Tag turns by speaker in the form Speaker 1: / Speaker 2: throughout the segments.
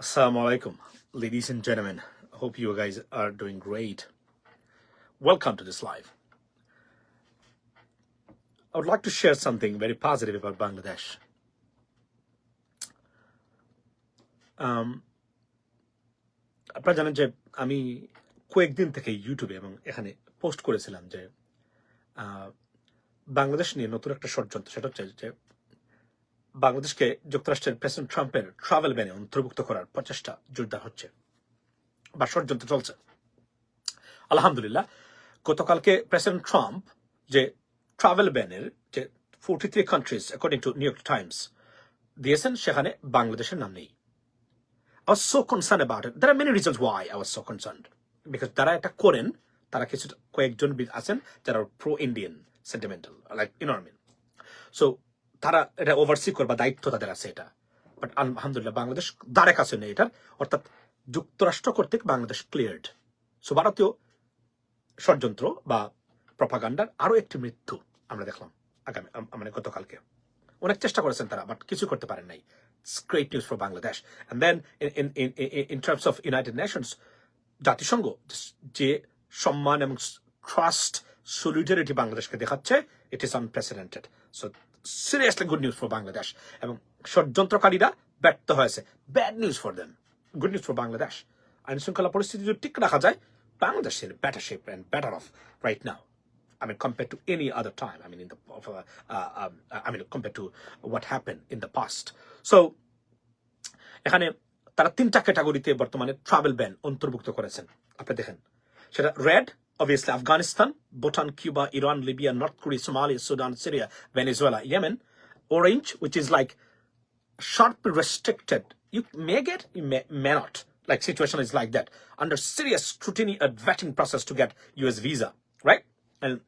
Speaker 1: Assalamu alaikum, ladies and gentlemen. Hope you guys are doing great. Welcome to this live. I would like to share something very positive about Bangladesh. Um, আপনারা জানেন যে আমি কয়েকদিন থেকে ইউটিউবে এবং এখানে পোস্ট করেছিলাম যে বাংলাদেশ নিয়ে নতুন একটা ষড়যন্ত্র সেটা হচ্ছে যে বাংলাদেশকে যুক্তরাষ্ট্রের প্রেসিডেন্ট ট্রাম্পের ট্রাভেল ব্যানে অন্তর্ভুক্ত করার প্রচেষ্টা জোরদার হচ্ছে বা ষড়যন্ত্র চলছে আলহামদুলিল্লাহ, গতকালকে প্রেসিডেন্ট ট্রাম্প যে ট্রাভেল ব্যানের যে forty three countries according to New York Times দিয়েছেন, সেখানে বাংলাদেশের নাম নেই I was so concerned about it. There are many reasons why I was so concerned. Because যারা এটা করেন, তারা কিছু কয়েকজন আছেন যারা pro Indian sentimental like you know so তারা এটা ওভারসি করবার দায়িত্ব তাদের আছে এটা। বাট আলহামদুলিল্লাহ বাংলাদেশ দ্বারে কাছে নেই এটার অর্থাৎ যুক্তরাষ্ট্র কর্তৃক বাংলাদেশ ক্লিয়ার্ড সো ভারতীয় ষড়যন্ত্র বা প্রপাগান্ডার আরও একটি মৃত্যু আমরা দেখলাম আগামী মানে গতকালকে। অনেক চেষ্টা করেছেন তারা বাট কিছু করতে পারেন নাই। Great news for Bangladesh. And then in terms of United Nations জাতিসংঘ, যে সম্মান এবং ট্রাস্ট সলিডারিটি বাংলাদেশকে দেখাচ্ছে। It is unprecedented so seriously good news for Bangladesh এবং ষড়যন্ত্রকারীরা ব্যর্থ হয়েছে। Bad news for them good news for Bangladesh আইন শৃঙ্খলা পরিস্থিতি যদি ঠিক রাখা যায় Bangladesh in better shape and better off right now I mean, compared to any other time. I mean, in the of, uh, uh, um, I mean, compared to what happened in the past. So, এখানে তারা তিনটা ক্যাটাগরিতে বর্তমানে travel ban অন্তর্ভুক্ত করেছেন। আপনি দেখেন সেটা red obviously Afghanistan, Bhutan, Cuba, Iran, Libya, North Korea, Somalia, Sudan, Syria, Venezuela, Yemen. Orange, which is like sharply restricted. You may get, you may, may not. Like situation is like that. Under serious scrutiny a vetting process to get US visa, right? And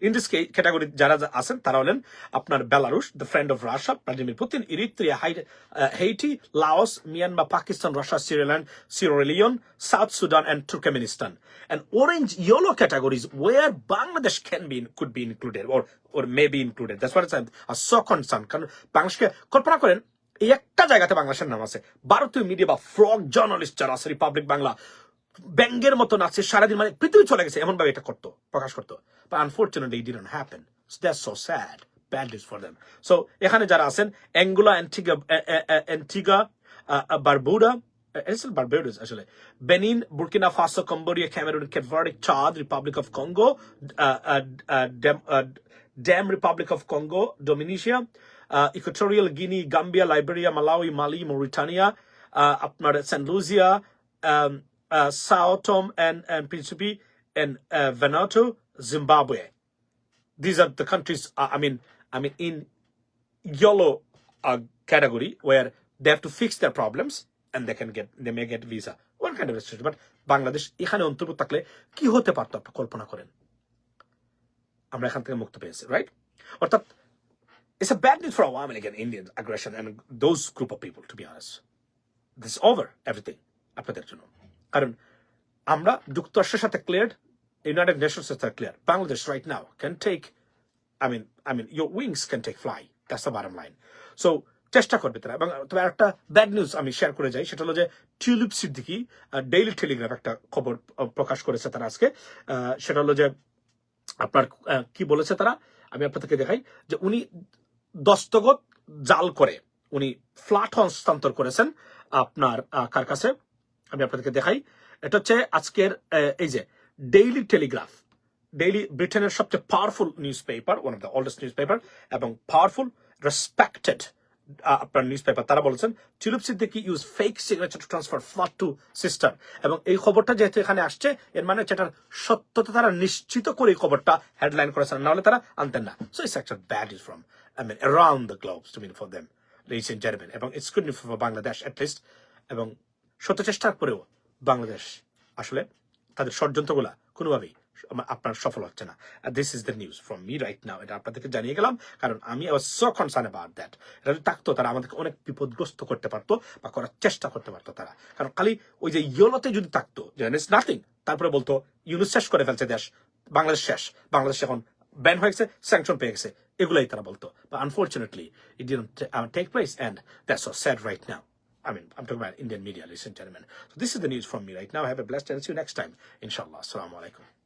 Speaker 1: in this case, category যারা আছেন তারা হলেন আপনার Belarus the friend of Russia Vladimir Putin Eritrea Haiti Laos Myanmar Pakistan Russia সিরিয়াল্যান্ড Sierra Leone South Sudan Turkmenistan. And orange yellow categories where Bangladesh can be could be included or or may be included. That's what I'm are so concerned. কারণ বাংলাদেশকে কল্পনা করেন এই একটা জায়গাতে বাংলাদেশের নাম আছে ভারতীয় মিডিয়া বা ফ্রগ জার্নালিস্ট যারা আছে রিপাবলিক বাংলা ব্যাঙ্গের মতো নাচে সারাদিন মানে পৃথিবী চলে গেছে এমন ভাবে এটা করতো প্রকাশ করতো but unfortunately didn't happen that's so sad bad news for them so এখানে যারা আছেন Anguilla Antigua Antigua Barbuda Cape Verde, Chad, Republic of Congo, uh, uh, uh, Dem, uh, Dem Republic of Congo, Dominica, uh, Equatorial Guinea, Gambia, Liberia, Malawi, Mali, Mauritania, uh, আপনার Lucia, um, uh, Sao Tome and, and Principe, and uh, Vanuatu, Zimbabwe. These are the countries. Uh, I mean, I mean, in yellow uh, category where they have to fix their problems and they can get they may get visa. One kind of restriction. But Bangladesh এখানে অন্তর্ভুক্ত থাকলে কি হতে পারতো আপনি কল্পনা করেন আমরা এখান থেকে মুক্ত পেয়েছি রাইট অর্থাৎ it's a bad news for Awami League and Indian aggression and those group of people, to be honest. This is over everything আপনাদের জন্য কারণ আমরা যুক্তরাষ্ট্রের সাথে ক্লিয়ার ইউনাইটেড নেশনস সাথে clear Bangladesh right now can take I mean, I mean, your wings can take fly. That's the bottom line. So চেষ্টা করবে তারা এবং তবে একটা ব্যাড নিউজ আমি শেয়ার করে যাই সেটা হলো যে টিউলিপ সিদ্দিকি ডেইলি টেলিগ্রাফ একটা খবর প্রকাশ করেছে তারা আজকে সেটা হলো যে আপনার কি বলেছে তারা আমি আপনাদেরকে দেখাই যে উনি দস্তগত জাল করে উনি ফ্ল্যাট হস্তান্তর করেছেন আপনার কার কাছে আমি আপনাদেরকে দেখাই। এটা হচ্ছে আজকের এই যে ডেইলি টেলিগ্রাফ ডেইলি ব্রিটেনের সবচেয়ে powerful newspaper one of the oldest newspaper এবং পাওয়ারফুল রেসপেক্টেড আপনার নিউজ পেপার তারা বলেছেন Tulip Siddiqui use fake signature transfer flat to sister এবং এই খবরটা যেহেতু এখানে আসছে, এর মানে এটার সত্যতা তারা নিশ্চিত করে এই খবরটা হেডলাইন করেছেন। নাহলে তারা আনতেন না। সো ইটস একটা bad is from I mean around the globes to mean for them and gentlemen এবং it's good for Bangladesh at least এবং শত চেষ্টার পরেও বাংলাদেশ আসলে তাদের ষড়যন্ত্রগুলা কোনোভাবেই আপনার সফল হচ্ছে না। This is the news from me right now এটা আপনাদেরকে জানিয়ে গেলাম, কারণ আমি was so concern about that এটা যদি থাকতো, তারা আমাদেরকে অনেক বিপদগ্রস্ত করতে পারতো বা করার চেষ্টা করতে পারতো তারা। কারণ খালি ওই যে ইয়োলোতে যদি থাকতো, যে ইটস নাথিং তারপরে বলতো ইউনুস শেষ করে ফেলছে দেশ, বাংলাদেশ শেষ। বাংলাদেশ এখন ব্যান হয়ে গেছে স্যাংশন পেয়ে গেছে। এগুলাই তারা বলতো। বা unfortunately it didn't take place and that's so sad right now I mean, I'm talking about Indian media, ladies and gentlemen. So this is the news from me right now. Have a blessed day. and see you next time, inshallah. Assalamu alaikum.